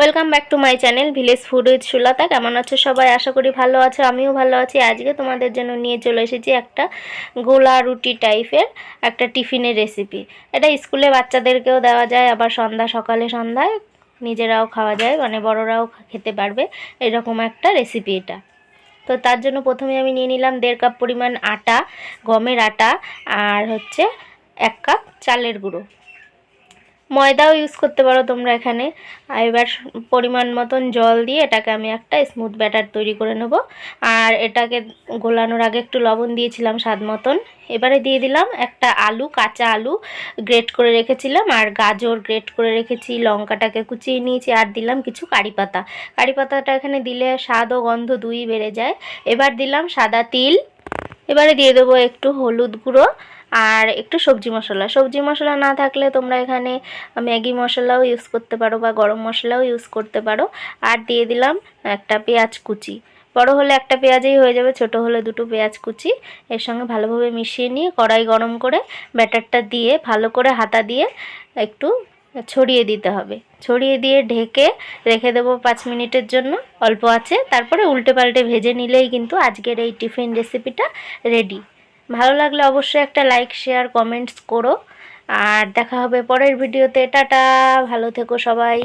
Welcome back to my channel village food with Sulata কেমন আছো সবাই? আশা করি ভালো আছো, আমিও ভালো আছি। আজকে তোমাদের জন্য নিয়ে চলে এসেছি একটা গোলা রুটি টাইপের একটা টিফিনের রেসিপি এটা স্কুলে বাচ্চাদেরকেও দেওয়া যায়, আবার সন্ধ্যা সকালে সন্ধ্যায় নিজেরাও খাওয়া যায় মানে বড়রাও খেতে পারবে। এরকম একটা রেসিপি এটা। তো তার জন্য প্রথমে আমি নিয়ে নিলাম দেড় কাপ পরিমাণ আটা, গমের আটা, আর হচ্ছে এক কাপ চালের গুঁড়ো। ময়দাও ইউজ করতে পারো তোমরা এখানে। আর এবার পরিমাণ মতন জল দিয়ে এটাকে আমি একটা স্মুথ ব্যাটার তৈরি করে নেব। আর এটাকে গোলানোর আগে একটু লবণ দিয়েছিলাম স্বাদ মতন। এবারে দিয়ে দিলাম একটা আলু, কাঁচা আলু গ্রেট করে রেখেছিলাম। আর গাজর গ্রেট করে রেখেছি, লঙ্কাটাকে কুচিয়ে নিয়েছি, আর দিলাম কিছু কারি পাতা। কারি পাতাটা এখানে দিলে স্বাদ ও গন্ধ দুই বেড়ে যায়। এবার দিলাম সাদা তিল। এবারে দিয়ে দেবো একটু হলুদ গুঁড়ো। আর একটু সবজি মশলা। সবজি মশলা না থাকলে তোমরা এখানে ম্যাগি মশলাও ইউজ করতে পারো বা গরম মশলাও ইউজ করতে পারো। আর দিয়ে দিলাম একটা পেঁয়াজ কুচি। বড় হলে একটা পেঁয়াজেই হয়ে যাবে, ছোট হলে দুটো পেঁয়াজ কুচি। এর সঙ্গে ভালোভাবে মিশিয়ে নিয়ে কড়াই গরম করে ব্যাটারটা দিয়ে ভালো করে হাতা দিয়ে একটু ছড়িয়ে দিতে হবে। ছড়িয়ে দিয়ে ঢেকে রেখে দেবো পাঁচ মিনিটের জন্য। অল্প আছে, তারপরে উল্টে পাল্টে ভেজে নিলেই কিন্তু আজকের এই টিফিন রেসিপিটা রেডি ভালো লাগলে অবশ্যই একটা লাইক শেয়ার কমেন্টস করো। আর দেখা হবে পরের ভিডিওতে টাটা, ভালো থেকো সবাই।